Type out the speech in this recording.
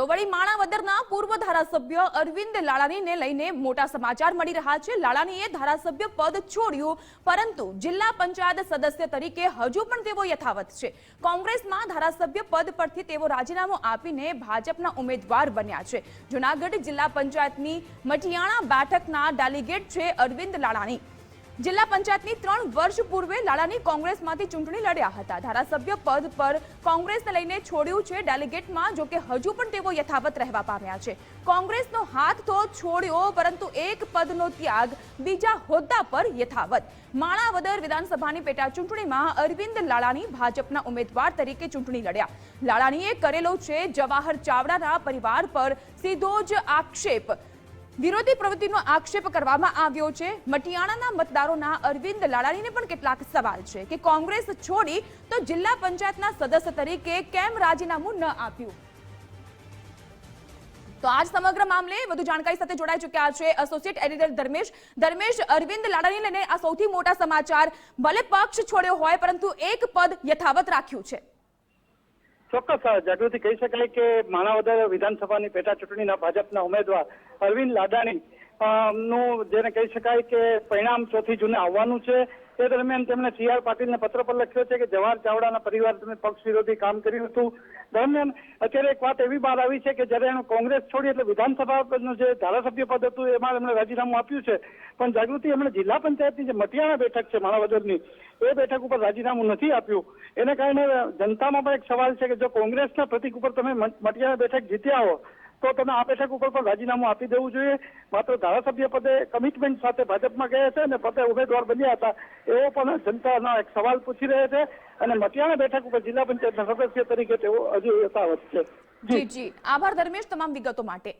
તો વળી માણાવદરના પૂર્વ ધારાસભ્ય અરવિંદ લાલાણીને લઈને મોટા સમાચાર મળી રહ્યા છે. લાલાણીએ ધારાસભ્ય પદ છોડ્યું, પરંતુ જિલ્લા પંચાયત સદસ્ય તરીકે હજુ પણ તેઓ યથાવત છે. કોંગ્રેસમાં ધારાસભ્ય પદ પરથી તેઓ રાજીનામું આપીને ભાજપના ઉમેદવાર બન્યા છે. જુનાગઢ જિલ્લા પંચાયતની મટિયાણા બેઠકના ડેલિગેટ છે અરવિંદ લાલાણી જિલ્લા પંચાયતની ત્રણ વર્ષ પૂર્વે લાડાની કોંગ્રેસમાંથી ચૂંટણી લડ્યા હતા. ધારાસભ્ય પદ પર કોંગ્રેસને લઈને છોડ્યું છે ડેલિગેટમાં જો કે હજુ પણ તેઓ યથાવત રહેવા પામ્યા છે. કોંગ્રેસનો હાથ તો છોડ્યો, પરંતુ એક પદનો ત્યાગ બીજા હોદ્દા પર યથાવત. માણાવદર વિધાનસભાની પેટા ચૂંટણીમાં અરવિંદ લાડાની ભાજપના ઉમેદવાર તરીકે ચૂંટણી લડ્યા. લાડાણીએ કરેલો છે જવાહર ચાવડાના પરિવાર પર સીધો જ આક્ષેપ. વિરોધી પ્રવૃત્તિનો આક્ષેપ કરવામાં આવ્યો છે. મટિયાણાના મતદારોના અરવિંદ લાડાણીને પણ કેટલાક સવાલ છે કે કોંગ્રેસ છોડી તો જિલ્લા પંચાયતના સદસ્ય તરીકે કેમ રાજીનામું ન આપ્યું? તો આજ સમગ્ર મામલે વધુ જાણકારી સાથે જોડાઈ ચૂક્યા છે એસોસિએટ એડિટર ધર્મેશ. ધર્મેશ, અરવિંદ લાડાણી લઈને આ સૌથી મોટા સમાચાર. ભલે પક્ષ છોડ્યો હોય, પરંતુ એક પદ યથાવત રાખ્યું છે. ચોક્કસ જાગૃતિ કહી શકાય કે માણાવદર વિધાનસભાની પેટા ચૂંટણીના ભાજપના ઉમેદવાર અરવિંદ લાડાણી નું જેને કહી શકાય કે પરિણામ ચોથી જૂને આવવાનું છે. તે દરમિયાન તેમણે સી આર પાટીલને પત્ર પર લખ્યો છે કે જવાહર ચાવડાના પરિવાર તમે પક્ષ વિરોધી કામ કર્યું હતું. દરમિયાન અત્યારે એક વાત એવી બહાર આવી છે કે જ્યારે એનું કોંગ્રેસ છોડી એટલે વિધાનસભાનું જે ધારાસભ્ય પદ હતું, એમાં એમણે રાજીનામું આપ્યું છે. પણ જાગૃતિ એમણે જિલ્લા પંચાયતની જે મટિયાણા બેઠક છે માણાવદરની એ બેઠક ઉપર રાજીનામું નથી આપ્યું. એને કારણે જનતામાં પણ એક સવાલ છે કે જો કોંગ્રેસના પ્રતિક ઉપર તમે મટિયાણા બેઠક જીત્યા હો તો તમે આ બેઠક ઉપર પણ રાજીનામું આપી દેવું જોઈએ. માત્ર ધારાસભ્ય પદે કમિટમેન્ટ સાથે ભાજપમાં ગયા છે અને પદે ઉમેદવાર બન્યા હતા. એવો પણ જનતાના એક સવાલ પૂછી રહ્યા છે અને મટિયાણા બેઠક ઉપર જિલ્લા પંચાયતના સદસ્ય તરીકે તેઓ હજુ યથાવત છે. જી જી. આભાર, ધર્મેશ, તમામ વિગતો માટે.